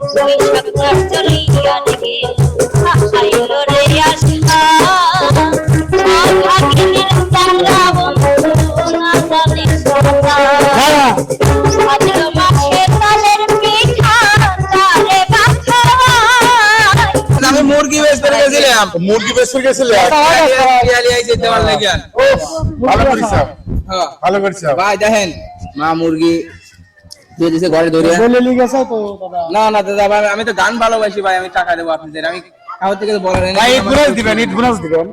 বৈশাখ চলিয়া গেল আইল রে আশা ভাগিনীর চাঙ্গা বন্ধু না জানে কথা ভাদ্র মাসে তালের পিঠা তারে আমি মুরগি বেচ করে গেছিলাম মুরগি বেচতে গেছিলে পিয়ালি আইছে দেওয়ার লাগে ভালো করিস হ্যাঁ। ভালো করিস ভাই দেখেন মা মুরগি দিয়ে দিছে ঘরে ধরিয়া। বলে লিগ আছে তো দাদা? না না দাদা ভাই আমি তো গান ভালোবাসি ভাই আমি টাকা দেবো আপনাদের। আমি কাউর থেকে বলা নাই। ভাই ঈদ বোনাস দিবেন ঈদ বোনাস দিবেন।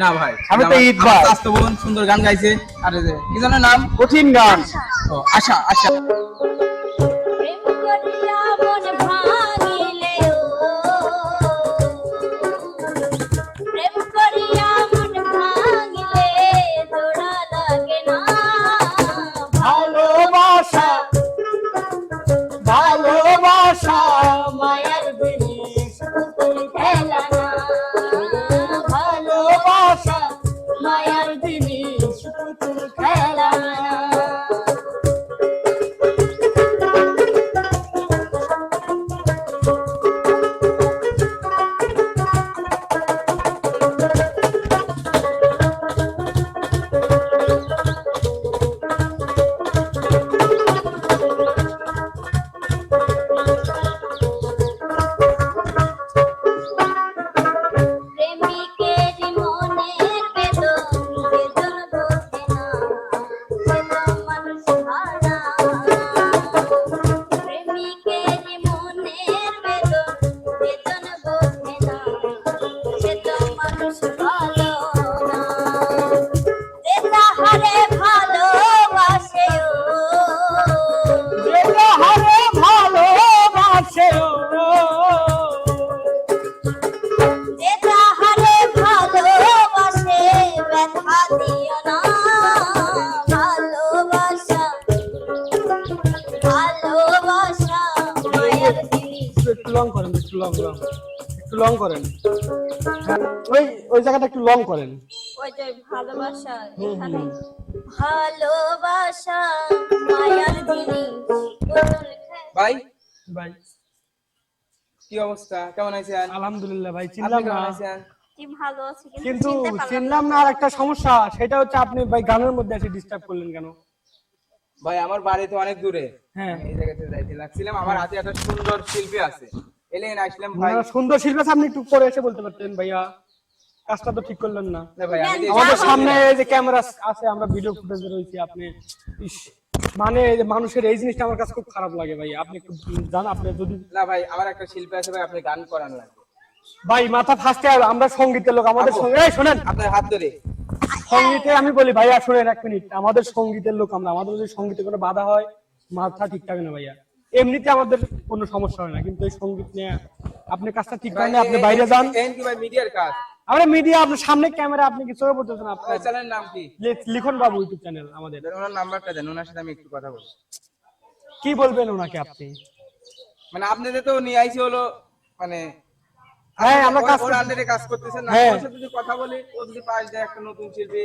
না ভাই আমি তো ঈদ ভাই। আস্ত বোন সুন্দর গান গাইছে। আরে যে, কি জানো নাম? কঠিন গান। আশা আশা। একটু লং করেন ওই যে ভালোবাসা এখানে ভালোবাসা মায়ার জিনিস। ভাই? ভাই। কি অবস্থা? কেমন আছেন? আলহামদুলিল্লাহ ভাই চিনলাম না। আছেন? কি ভালো আছে কিন্তু চিনলাম না আর একটা সমস্যা সেটা হচ্ছে আপনি ভাই গানের মধ্যে এসে ডিস্টার্ব করলেন কেন? ভাই আমার বাড়ি তো অনেক দূরে। হ্যাঁ। এই জায়গাতে যাইতে লাগছিলাম। আমার হাতে একটা সুন্দর শিল্পী আছে। এলেন আসলাম ভাই। সুন্দর শিল্পী আছে, আপনি একটু পরে এসে বলতে পারতেন ভাইয়া। কাজটা তো ঠিক করলেন না। ভাই আমাদের সামনে এই যে ক্যামেরা আছে আমরা ভিডিও ফুটেজে রয়েছি আপনি মানে মানুষের এই জিনিসটা আমার কাছে খুব খারাপ লাগে ভাই। আপনি একটু জান আপনি যদি না ভাই আমার একটা শিল্পী আছে ভাই আপনি গান করান লাগবে ভাই মাথা ফার্স্টে আমরা সঙ্গীতের লোক আমাদের সঙ্গে এই শোনেন। আপনার হাত ধরে। সঙ্গীতে আমি বলি ভাইয়া শোনেন এক মিনিট। আমাদের সঙ্গীতের লোক আমরা আমাদের যদি সঙ্গীতে কোনো বাধা হয় মাথা ঠিক থাকে না ভাইয়া। এমনিতে আমাদের কোনো সমস্যা হয় না কিন্তু এই সংগীত নিয়ে আপনি কাজটা ঠিক করেন আপনি বাইরে যান। ভাই মিডিয়ার কাজ? আমরা মিডিয়া আপনার সামনে ক্যামেরা আপনি কিছু বলতেছেন আপনার? আপনার চ্যানেলের নাম কি? লিখন বাবু ইউটিউব চ্যানেল আমাদের। ওনার নাম্বারটা দেন ওনার সাথে আমি একটু কথা বলব কি বলবেন ওনাকে আপনি? মানে আপনাদের তো নিয়ে আইছি হলো মানে হ্যাঁ, আমরা কাজ আন্ডারে কাজ করতেছেন না হ্যাঁ। ওর সাথে যদি কথা বলি ও যদি পাশ দেয় একটা নতুন শিল্পী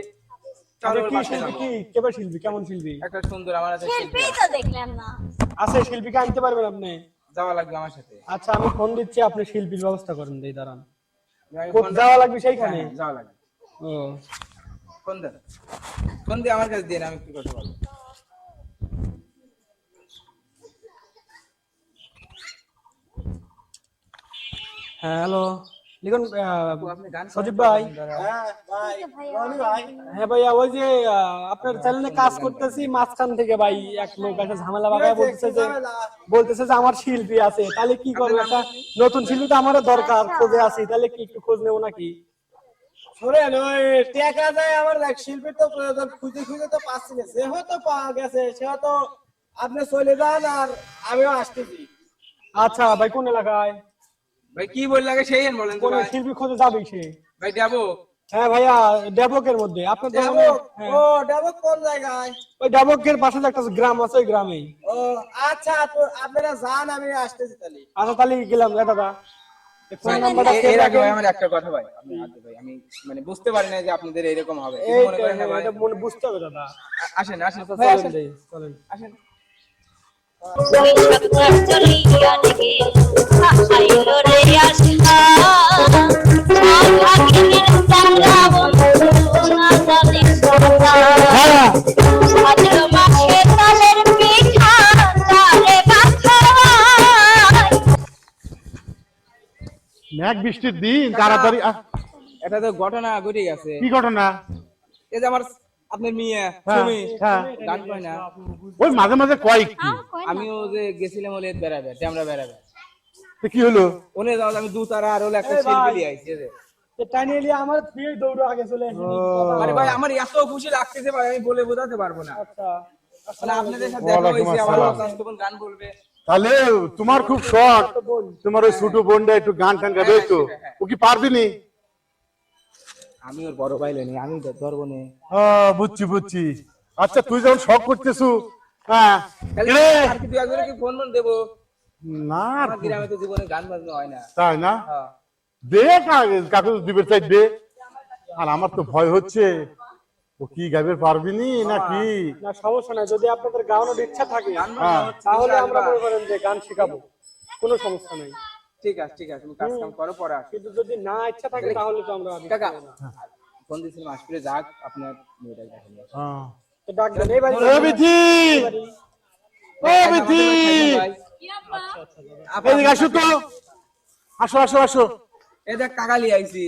চলো কি শিল্পী কি কেবল শিল্পী কেমন শিল্পী? একটা সুন্দর আমার আছে শিল্পী। তো দেখলেন না। আছে শিল্পীকে আনতে পারবেন আপনি? যাওয়া লাগবে আমার সাথে। আচ্ছা আমি ফোন দিচ্ছি আপনি শিল্পীর ব্যবস্থা করেন দেই দাঁড়ান। যাওয়া লাগবে সেইখানে হ্যাঁ, যাওয়া লাগবে ও ফোন দেন ফোন দিয়ে আমার কাছে দিন আমি একটু কথা বলব হ্যাঁ হ্যালো লিখন আপনি গান সজীব ভাই। হ্যাঁ ভাইয়া ওই যে আপনার চ্যানেলে কাজ করতেছি মাঝখান থেকে ভাই এক লোক একটা ঝামেলা বাগায় বলতেছে যে বলতেছে যে আমার শিল্পী আছে তাহলে কি করব একটা নতুন শিল্পী তো আমারও দরকার খোঁজে আছি তাহলে কি একটু খোঁজ নেব নাকি? শোনেন ওই টাকা যায় আমার শিল্পীর তো প্রয়োজন খুঁজে খুঁজে তো পাচ্ছি না। সে হয়তো পাওয়া গেছে সে হয়তো আপনি চলে যান আর আমিও আসতেছি। আচ্ছা ভাই কোন এলাকায়? ভাই কি বল লাগে সেই বলেন কোন শিল্পী খোঁজে যাবে সে। ভাই যাব হ্যাঁ ভাইয়া মধ্যে। আপনার হ্যাঁ। ও কোন জায়গায়? ওই পাশে একটা গ্রাম আছে ওই গ্রামেই। ও আচ্ছা তো আপনারা যান আমি আসতেছি তাহলে। আচ্ছা তাহলে গেলাম রে দাদা। এর আগে আমার একটা কথা ভাই। আপনি ভাই আমি মানে বুঝতে পারি না যে আপনাদের এরকম হবে। মনে করেন বুঝতে হবে দাদা। আসেন আসেন। চলেন। আসেন। চলিয়া গেল আইল রে আশা ভাগিনীর সারা বন্ধু না জানে সদা ভাদ্র মাসে তালের পিঠা তালে বাখায় মেঘ বৃষ্টির দিন তাড়াতাড়ি এটা তো ঘটনা ঘটে গেছে কি ঘটনা? এই যে আমার আপনার মেয়ে হ্যাঁ, সুমি হ্যাঁ। গান কয় না? ওই মাঝে মাঝে কয়। কি আমিও যে গেছিলাম ওলে বেড়াবে ট্যামরা বেড়াবে তো কি হলো? ওনে যাও আমি দু তারা আর হলো একটা এই ভাই। শিল্পী লিয়ে আইছি যে। তো টানিয়ে নিয়ে আমার প্রিয় দৌড় আগে চলে আরে ভাই আমার এত খুশি লাগতেছে ভাই আমি বলে বোঝাতে পারব না। আচ্ছা। মানে আপনাদের সাথে দেখা হয়েছে আমার গান বলবে? তাহলে তোমার খুব শখ। তোমার ওই ছোট বোনটা একটু গান টান গাবে তো ও কি পারবি নি? আমি ওর বড় ভাই লইনি আমি ধরবো নে। বুঝছি বুঝছি। আচ্ছা তুই যখন শখ করতেছু হ্যাঁ। আর কি তুই একজনে কি ফোন ফোন দেবো? না আমার গ্রামে তো জীবনে গান বাজনা হয় না। তাই না। দে কা- দিবের চাই দে। আর আমার তো ভয় হচ্ছে ও কি গাইবে পারবি নি নাকি না সমস্যা নাই। যদি আপনাদের গাওয়ানোর ইচ্ছা থাকে হ্যাঁ। তাহলে আমরা মনে করেন যে গান শেখাবো। কোনো সমস্যা নেই। ঠিক আছে ঠিক আছে তুমি কাজ কাম করো পরে আসো। কিন্তু যদি না ইচ্ছা থাকে তাহলে তো আমরা কাকা। ফোন দিয়েছিলাম আসলে যাক আপনার মেয়েটাকে দেখেন হ্যাঁ। তো ডাক দেন। এই বাড়ি এ বিথি ও বিথি এদিকে আসো তো। আসো আসো আসো। এই দেখ কাকা লিয়ে আইছি।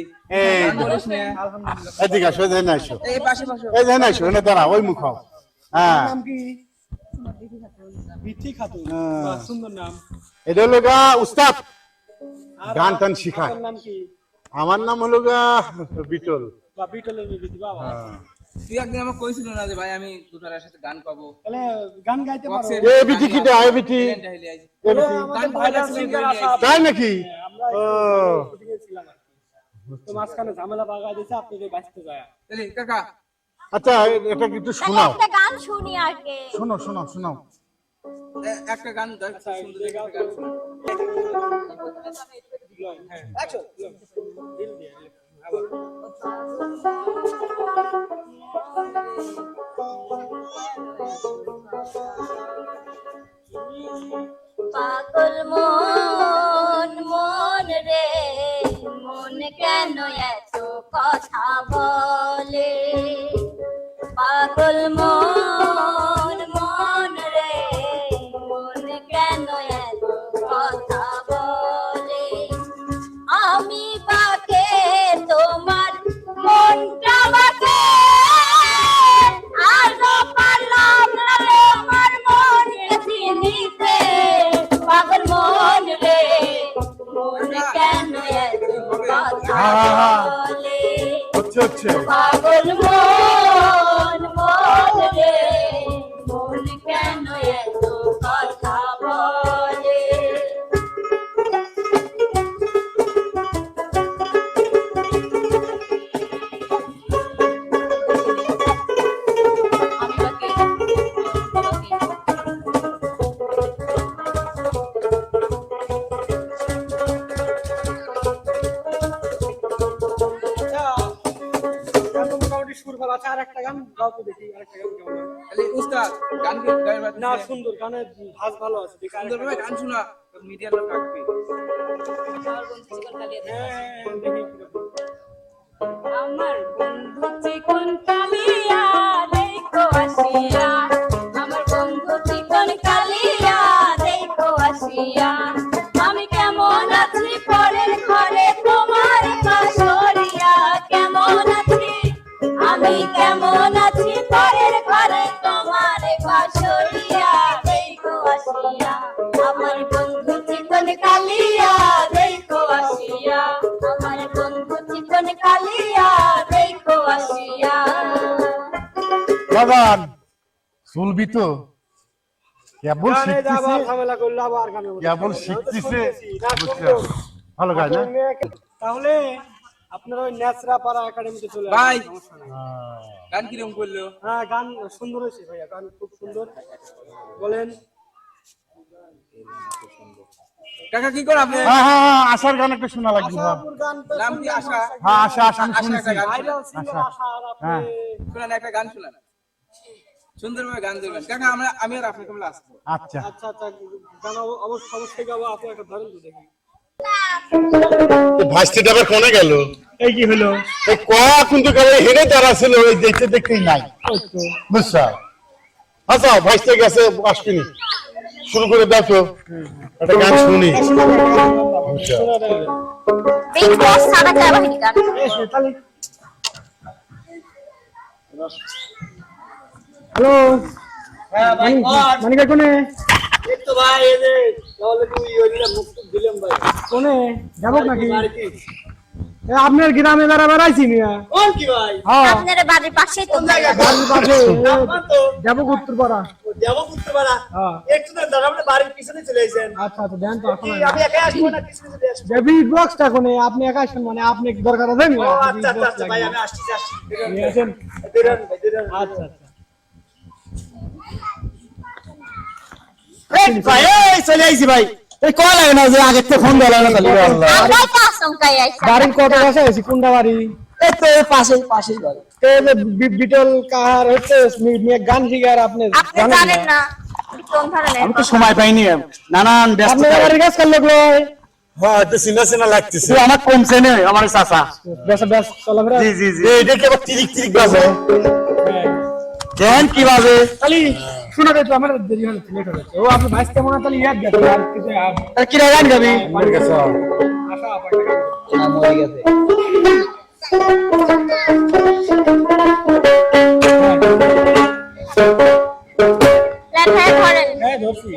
এদিকে আসো এদিকে আসো। এই পাশে পাশে এই যে আসো এনে দাঁড়া ওই মুখ হ্যাঁ। নাম কি? বিথি খাতুন হ্যাঁ। সুন্দর নাম। এটা হলো গা উস্তাদ। গান টান শিখায়। নাম কি? আমার নাম হলো গা বিটল। বা বিটলের মেয়ে বাবা হ্যাঁ। তুই একদিন আমাকে কইছিল না যে ভাই আমি দুটার সাথে গান পাবো? তাহলে গান গাইতে পারো। এ বিটি কি দা এ বিটি। ট্যালেন্টটা হইলে আইছি। এ বিটি। আমাদের ভাইরাল সিঙ্গার আসা তাই নাকি? ও। শুটিংয়ে ছিলাম আর কি। তো মাঝখানে ঝামেলা বাগা দিয়েছে আপনাদের বাঁচতে যায়। কাকা। আচ্ছা এটা কিন্তু শোনাও। গান শুনি আগে শোনো শোনো শোনাও একটা গান দেখ আচ্ছা। হ্যাঁ পাগল মন মন রে মন কেন এত কথা বলে পাগল মন মন রে মন গান গাও তো দেখি আর গান কেমন তাহলে উস্তাদ গান কি গায়ে না সুন্দর গানের ভাস ভালো আছে সুন্দর ভাবে গান শোনা মিডিয়ার লোক রাখবি হ্যাঁ দেখি কীরকম। আমার বন্ধু চিকন কালিয়া দেখো আসিয়া। আমার বন্ধু চিকন কালিয়া দেখো আসিয়া। আমি কেমন আছি পরের ঘরে? আমি কেমন আছি? পরের ঘরে তোমার কাশরিয়া দেখো আসিয়া। আমার বন্ধু চিকন কালিয়া দেখো আসিয়া। আমার বন্ধু চিকন কালিয়া দেখো আসিয়া। বাগান চলবি তো? কেবল গানে যা আবার শিখতেছে ঝামেলা করল আবার গানে উঠে কেবল শিখতেছে? না, বুঝছ? সুন্দর। ভালো গায় না? তাহলে আপনার ওই ন্যাচরা পাড়া একাডেমিতে চলে ভাই। হ্যাঁ। গান কীরকম করল? হ্যাঁ গান সুন্দর হয়েছে ভাইয়া গান খুব সুন্দর। বলেন। কাকা কি করে আপনি? হ্যাঁ হ্যাঁ আশার গান একটা শোনা লাগবে নাম কি আশা? হ্যাঁ আশা আশা আমি শুনেছি। হ্যাঁ। শোনান একটা গান শোনান। সুন্দরভাবে গান দেবেন। কাকা আমরা আমি আর আপনাকে আচ্ছা। আচ্ছা আচ্ছা গান অবশ্যই গাবো আপনি একটা ধরেন তো দেখি। ভাস্তিটা আবার কোনে গেল? এই কি হলো? এই কয়া কিন্তু কেবল হেরে দাঁড়া ছিল ওই দেখতে দেখতেই নাই। বুঝছা? আচ্ছা ভাইসতে গেছে আসবিনি। শুরু করে দেখো একটা গান শুনি। তাহলে। হ্যালো হ্যাঁ মানিকা কোনে? তো ভাই এই যে তাহলে তুই ওই দিন দিলাম ভাই। কোনে? যাব নাকি? আপনার গ্রামে বেড়া বেড়াইছি মিয়া। কোন কি ভাই? হ্যাঁ। আপনার বাড়ির পাশেই তো বাড়ির পাশে নাম্বার তো? যাব উত্তরপাড়া যাব করতে পারা হ্যাঁ। একটু না দাঁড়া আমরা বাড়ির পিছনে চলে এসেছেন আচ্ছা আচ্ছা দেন তো এখন আমি একাই আসব না পিছনে চলে আসব? বিগ বক্সটা কোনে আপনি একা আসেন মানে আপনি কি দরকার আছে মিয়া আচ্ছা আচ্ছা আচ্ছা ভাই আমি আসছি আসছি দিরান ভাই দিরান আচ্ছা আচ্ছা। ভাই এই চলে আইছি ভাই। এই কল লাগে না যে আগে ফোন দেওয়া লাগে না তাহলে? আমরাই তো আইছি। বাড়ির কত কাছে আছি কোনটা বাড়ি? এই তো পাশে পাশে বাড়ি। এই যে বিটল কাহার হচ্ছে মিয়া গান শিকার আপনি আপনি জানেন না? আমি তো সময় পাইনি নানান ব্যস্ত আপনার বাড়ির কাজ করলে গো হ্যাঁ লাগতেছে। আমার কমছে না আমার চাচা। বেশ বেশ চলাফেরা? জি জি জি। এটা কি আবার তিরিক তিরিক বাজে খালি শোনা যাইতো আমার দেরি হলে লেট হয়েছে ও আপনি ভাইস কেমন তাহলে ইয়াদ গেছে আর কিছু আর আর কি গান গাবি আমার কাছে আশা লেখায় ধরেন হ্যাঁ ধরছি।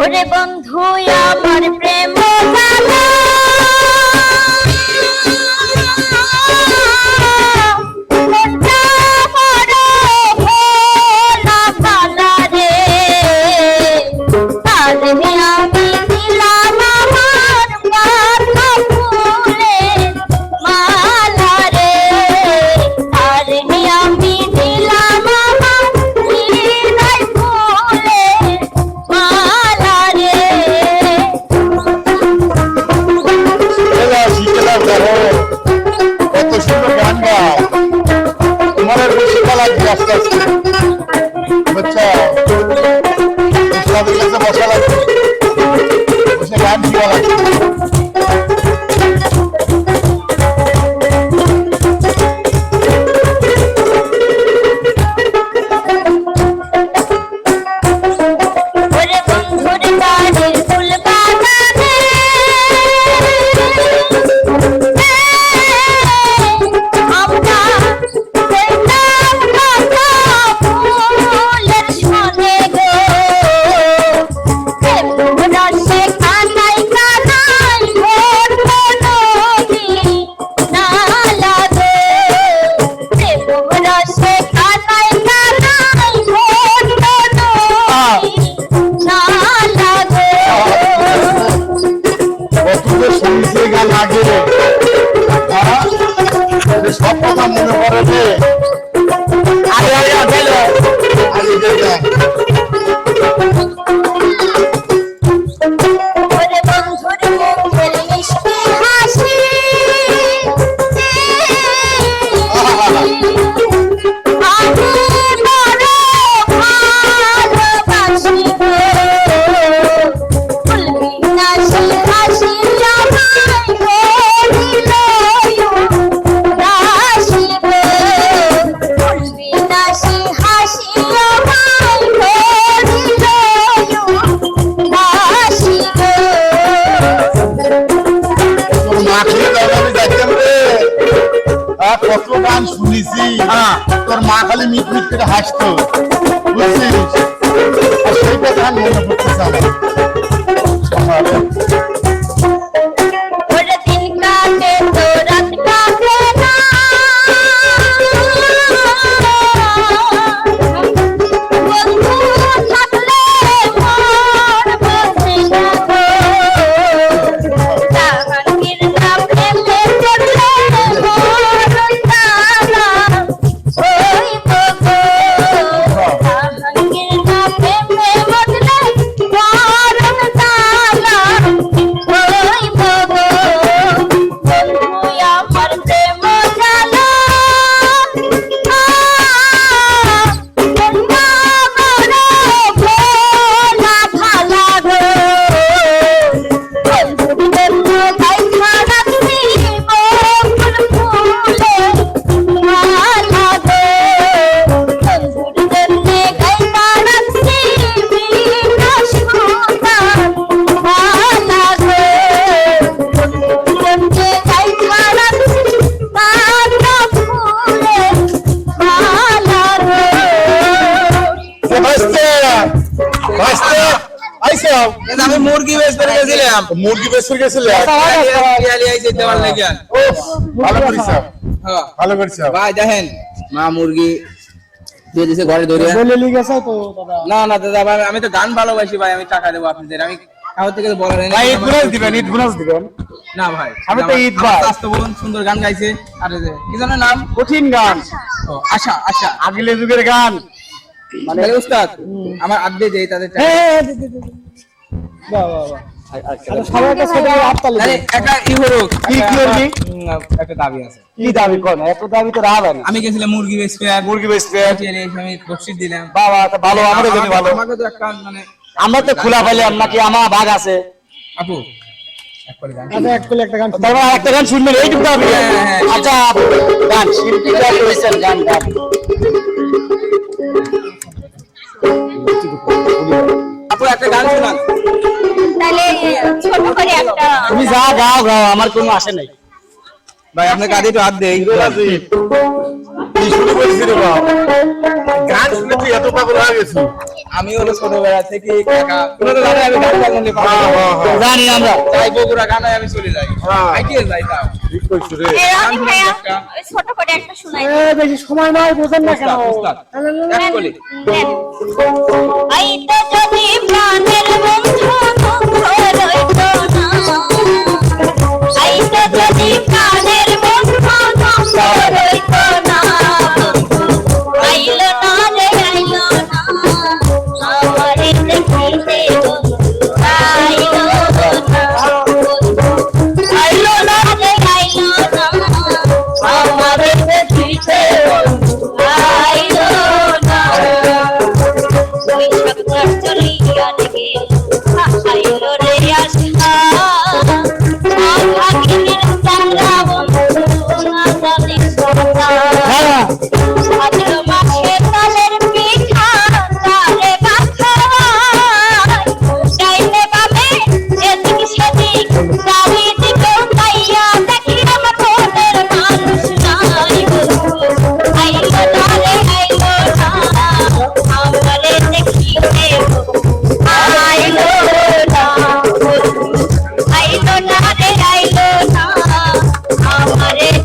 ওরে বন্ধু আমার মনে গেছিলাম মুরগি বেচতে ভালো করিস হ্যাঁ। ভালো করিস ভাই দেখেন মা মুরগি দিয়ে দিছে ঘরে ধরে বলে লিগ আছে তো দাদা। না না দাদা ভাই আমি তো গান ভালোবাসি ভাই আমি টাকা দেবো আপনাদের। আমি কাগজ থেকে তো বলার ভাই ঈদ বোনাস দিবেন ঈদ বোনাস দিবেন। না ভাই। আমি তো ঈদ ভাই। স্বাস্থ্য বলুন সুন্দর গান গাইছে। আর যে, কি যেন নাম? কঠিন গান। ও আশা আশা। আগলে যুগের গান। মানে উস্তাদ আমার আড্ডে দেই তাদের। হ্যাঁ। বাহ বাহ বাহ। সবাই একটা ছোট হাততালি আরে দেন। একটা ই হলো কি কি করবি? একটা দাবি আছে। কি দাবি? কর এত দাবি তো রাখবে না। আমি গেছিলাম মুরগি মুরগি আমি দিলাম। বাবা ভালো আমাদের জন্য ভালো। আমাকে তো একটা মানে আমরা তো খোলা পাইলাম নাকি আমার ভাগ আছে। আপু এক করে গান আচ্ছা এক করে একটা গান শুনবেন এইটুকু দাবি। হ্যাঁ, হ্যাঁ। আচ্ছা গান শিল্পীরা গান গান। আপু একটা গান শোনান ছোট করে একটা তুমি যা গাও গাও আমার কোনো আসে নাই। ভাই আপনার কাঁধে একটু হাত দেই। গান শুনে তুই এত পাগল হয়ে গেছিস। আমি হলো ছোটবেলা থেকে কাকা কোনো তো আমি গান গান বললে জানি আমরা। যাই বগুড়া গানে আমি চলে যাই। হ্যাঁ। আইটিএল যাই তাও। ছোট করে একটা শোনাই বেশি সময় নয় বোঝেন না কেন?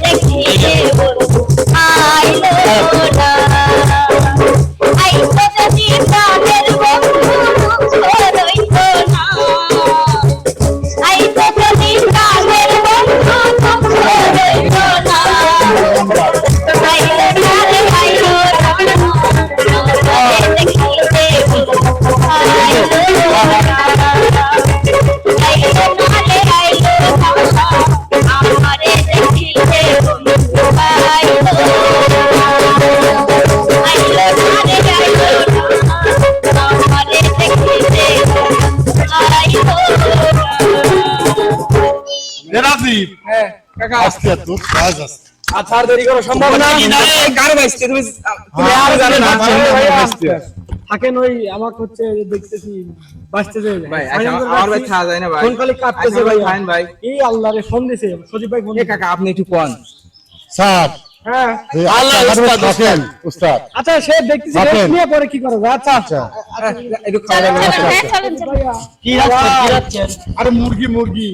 দেখিতে বন্ধু আইলো না। হ্যাঁ তোর কাজ আছে আচ্ছা আর দেরি করার সম্ভাবনা না গান গাইছে তুমি তুমি আর জানো না থাকেন ওই আমাকে হচ্ছে দেখতেছি বাঁচতেছে ভাই আচ্ছা আমার ভাই থাকা যায় না ভাই ফোন খালি কাটতেছে আচ্ছা, ভাই ফাইন ভাই এই আল্লাহ রে ফোন দিছে সজীব ভাই ফোন এ কাকা আপনি একটু কোন স্যার হ্যাঁ আল্লাহ উস্তাদ থাকেন উস্তাদ আচ্ছা সে দেখতেছি নিয়ে পরে কি করবে আচ্ছা আচ্ছা একটু খাওয়া দাওয়া হ্যাঁ। কি আরে মুরগি মুরগি